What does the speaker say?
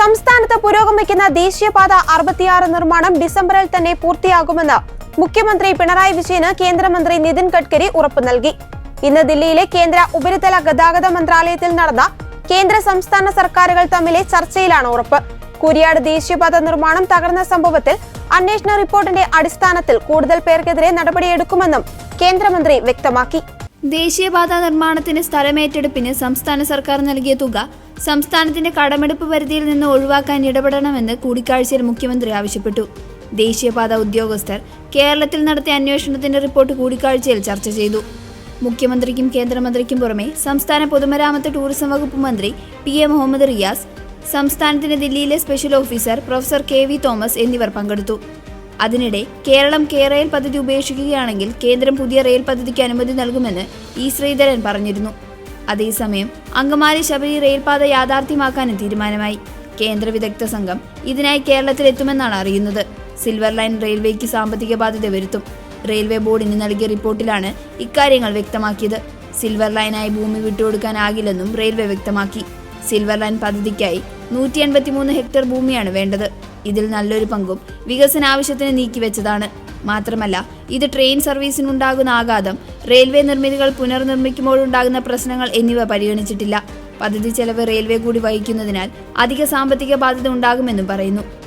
സംസ്ഥാനത്ത് പുരോഗമിക്കുന്ന ദേശീയപാത അറുപത്തിയാറ് നിർമ്മാണം ഡിസംബറിൽ തന്നെ പൂർത്തിയാകുമെന്ന് മുഖ്യമന്ത്രി പിണറായി വിജയന് കേന്ദ്രമന്ത്രി നിതിൻ ഗഡ്കരി ഉറപ്പു നൽകി. ഇന്ന് ദില്ലിയിലെ കേന്ദ്ര ഉപരിതല ഗതാഗത മന്ത്രാലയത്തിൽ നടന്ന കേന്ദ്ര സംസ്ഥാന സർക്കാരുകൾ തമ്മിലെ ചർച്ചയിലാണ് ഉറപ്പ്. കുരിയാട് ദേശീയപാത നിർമ്മാണം തകർന്ന സംഭവത്തിൽ അന്വേഷണ റിപ്പോർട്ടിന്റെ അടിസ്ഥാനത്തിൽ കൂടുതൽ പേർക്കെതിരെ നടപടിയെടുക്കുമെന്നും കേന്ദ്രമന്ത്രി വ്യക്തമാക്കി. ദേശീയപാത നിർമ്മാണത്തിന് സ്ഥലമേറ്റെടുപ്പിന് സംസ്ഥാന സർക്കാർ നൽകിയ തുക സംസ്ഥാനത്തിന്റെ കടമെടുപ്പ് പരിധിയിൽ നിന്ന് ഒഴിവാക്കാൻ ഇടപെടണമെന്ന് കൂടിക്കാഴ്ചയിൽ മുഖ്യമന്ത്രി ആവശ്യപ്പെട്ടു. ദേശീയപാത ഉദ്യോഗസ്ഥർ കേരളത്തിൽ നടത്തിയ അന്വേഷണത്തിന്റെ റിപ്പോർട്ട് കൂടിക്കാഴ്ചയിൽ ചർച്ച ചെയ്തു. മുഖ്യമന്ത്രിക്കും കേന്ദ്രമന്ത്രിക്കും പുറമെ സംസ്ഥാന പൊതുമരാമത്ത് ടൂറിസം വകുപ്പ് മന്ത്രി പി എ മുഹമ്മദ് റിയാസ് സംസ്ഥാനത്തിന് ദില്ലിയിലെ special officer professor K V Thomas എന്നിവർ പങ്കെടുത്തു. അതിനിടെ കേരളം കെ റെയിൽ പദ്ധതി ഉപേക്ഷിക്കുകയാണെങ്കിൽ കേന്ദ്രം പുതിയ റെയിൽ പദ്ധതിക്ക് അനുമതി നൽകുമെന്ന് ഇ ശ്രീധരൻ പറഞ്ഞിരുന്നു. അതേസമയം അങ്കമാലി ശബരി റെയിൽപാത യാഥാർത്ഥ്യമാക്കാനും തീരുമാനമായി. കേന്ദ്ര വിദഗ്ധ സംഘം ഇതിനായി കേരളത്തിലെത്തുമെന്നാണ് അറിയുന്നത്. സിൽവർ ലൈൻ റെയിൽവേക്ക് സാമ്പത്തിക ബാധ്യത വരുത്തും. റെയിൽവേ ബോർഡിന് നൽകിയ റിപ്പോർട്ടിലാണ് ഇക്കാര്യങ്ങൾ വ്യക്തമാക്കിയത്. സിൽവർ ലൈനായി ഭൂമി വിട്ടുകൊടുക്കാനാകില്ലെന്നും റെയിൽവേ വ്യക്തമാക്കി. സിൽവർ ലൈൻ പദ്ധതിക്കായി നൂറ്റി എൺപത്തിമൂന്ന് ഹെക്ടർ ഭൂമിയാണ് വേണ്ടത്. ഇതിൽ നല്ലൊരു പങ്കും വികസന ആവശ്യത്തിന് നീക്കിവെച്ചതാണ്. മാത്രമല്ല ഇത് ട്രെയിൻ സർവീസിനുണ്ടാകുന്ന ആഘാതം റെയിൽവേ നിർമ്മിതികൾ പുനർനിർമ്മിക്കുമ്പോഴുണ്ടാകുന്ന പ്രശ്നങ്ങൾ എന്നിവ പരിഗണിച്ചിട്ടില്ല. പദ്ധതി ചെലവ് റെയിൽവേ കൂടി വഹിക്കുന്നതിനാൽ അധിക സാമ്പത്തിക ബാധ്യത ഉണ്ടാകുമെന്നും പറയുന്നു.